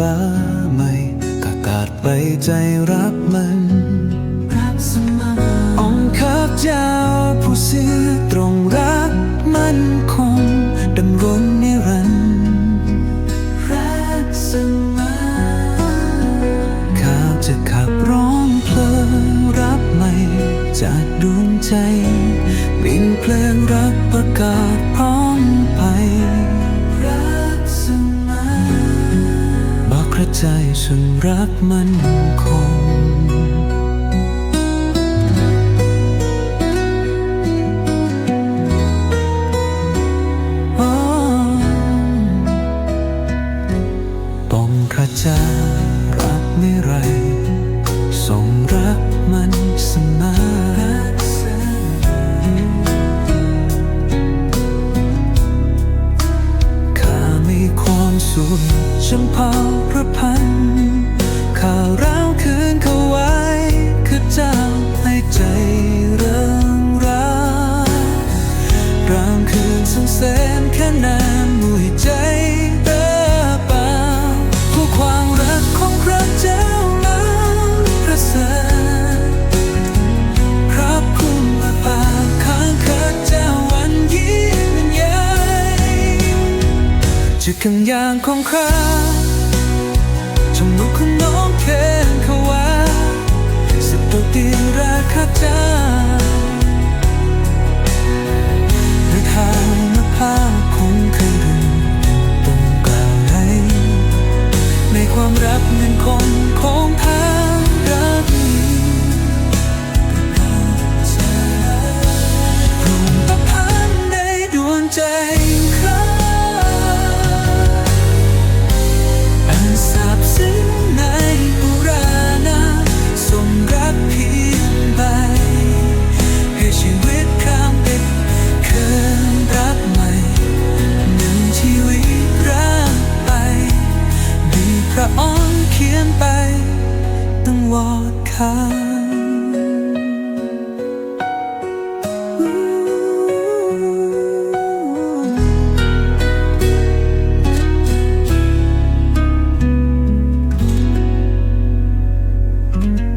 ฟ้าใหม่กากาศไปใจรับมันรับเสมอองค์ข้าเจ้าผู้ซื่อตรงรักมั่นคงดำรงนิรันดร์รักเสมอข้าจะขับร้องเพลงรับใหม่จากดวงใจ ใจฉันรักมันคงอ๋อปองพระเจ้ารักไม่ไร ส่งรักมันเสมอข้ามีความสุขช่างเผาพระพัน ชื่อข้างยางของข้าชมลูกของน้องแค้นขว่าสิบตัวตีราคาจ้าเรือทางนภาพคงเคยดึงตรงกลางใหในความรักนั้นคงของทางรักนี้รวมประพันในดวงใจ 看。